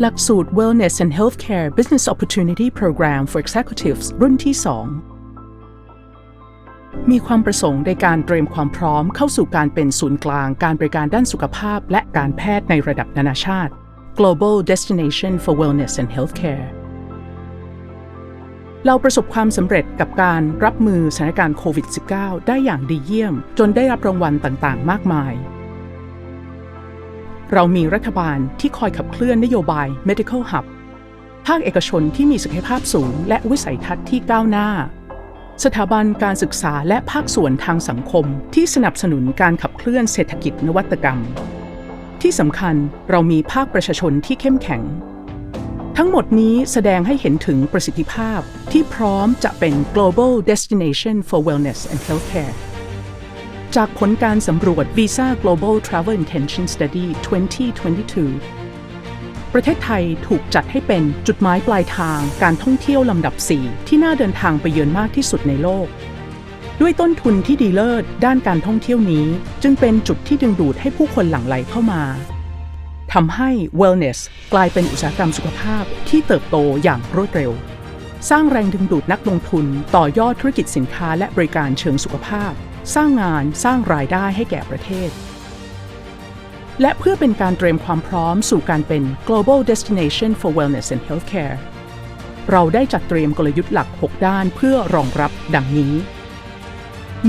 หลักสูตร Wellness and Healthcare Business Opportunity Program for Executives รุ่นที่ 2 มีความประสงค์ในการเตรียมความพร้อมเข้าสู่การเป็นศูนย์กลางการบริการด้านสุขภาพและการแพทย์ในระดับนานาชาติ Global Destination for Wellness and Healthcare เราประสบความสำเร็จกับการรับมือสถานการณ์โควิด -19 ได้อย่างดีเยี่ยม จนได้รับรางวัลต่างๆ มากมาย เรามีรัฐบาลที่คอยขับเคลื่อนนโยบาย Medical Hub ภาคเอกชนที่มีศักยภาพสูง และวิสัยทัศน์ที่ก้าวหน้า สถาบันการศึกษาและภาคส่วนทางสังคมที่สนับสนุนการขับเคลื่อนเศรษฐกิจนวัตกรรม ที่สำคัญเรามีภาคประชาชนที่เข้มแข็ง ทั้งหมดนี้แสดงให้เห็นถึงประสิทธิภาพที่พร้อมจะเป็น global destination for wellness and healthcare จากผลการสำรวจ Visa Global Travel Intention Study 2022 ประเทศไทยถูกจัดให้เป็นจุดหมายปลายทางการท่องเที่ยวลำดับ 4 ที่น่าเดินทางไปเยือนมากที่สุดในโลก ด้วยต้นทุนที่ดีเลิศด้านการท่องเที่ยวนี้ จึงเป็นจุดที่ดึงดูดให้ผู้คนหลั่งไหลเข้ามาทำให้ wellness กลายเป็นอุตสาหกรรมสุขภาพที่เติบโตอย่างรวดเร็ว สร้างแรงดึงดูดนักลงทุน ต่อยอดธุรกิจสินค้าและบริการเชิงสุขภาพ สร้างงานสร้างรายได้ให้แก่ประเทศ และเพื่อเป็นการเตรียมความพร้อมสู่การเป็น global destination for wellness and healthcare เราได้จัดเตรียมกลยุทธ์หลัก 6 ด้านเพื่อรองรับดังนี้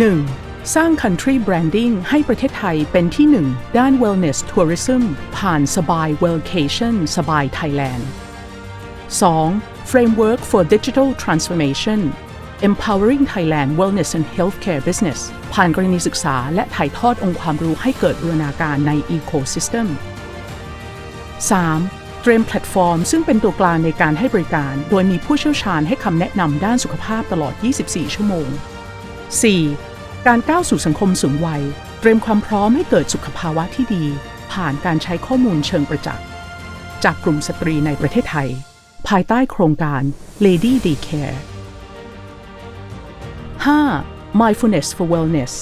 1. สร้าง country branding ให้ประเทศไทยเป็นที่หนึ่งด้าน wellness tourism ผ่านสบาย wellcation สบาย Thailand 2. Framework for digital transformation empowering Thailand wellness and healthcare business ผ่านกรณีศึกษาและถ่ายทอดองค์ความรู้ให้เกิดบูรณาการใน ecosystem 3. เตรียมแพลตฟอร์ม ซึ่งเป็นตัวกลางในการให้บริการ โดยมีผู้เชี่ยวชาญให้คำแนะนำด้านสุขภาพตลอด 24 ชั่วโมง 4. การก้าวสู่สังคมสูงวัย เตรียมความพร้อมให้เกิดสุขภาวะที่ดี ผ่านการใช้ข้อมูลเชิงประจักษ์ จากกลุ่มสตรีในประเทศไทย ภายใต้โครงการ Lady Day Care 5. Mindfulness for Wellness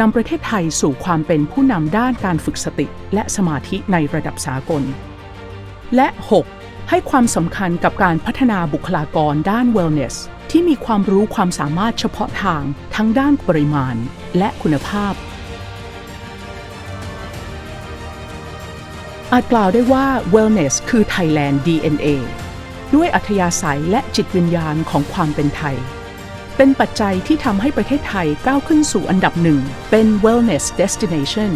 นำประเทศไทยสู่ความเป็นผู้นำด้านการฝึกสติและสมาธิในระดับสากล และ 6. ให้ความสำคัญกับการพัฒนาบุคลากรด้าน Wellness ที่มีความรู้ความสามารถเฉพาะทางทั้งด้านปริมาณและคุณภาพ อาจกล่าวได้ว่า Wellness คือ Thailand DNA ด้วยอัธยาศัยและจิตวิญญาณของความเป็นไทย เป็นปัจจัยที่ทำให้ประเทศไทยก้าวขึ้นสู่อันดับหนึ่งเป็น wellness destination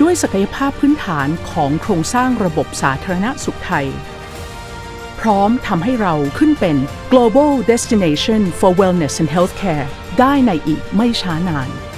ด้วยศักยภาพพื้นฐานของโครงสร้างระบบสาธารณสุขไทย พร้อมทำให้เราขึ้นเป็น global destination for wellness and healthcare ได้ในอีกไม่ช้านาน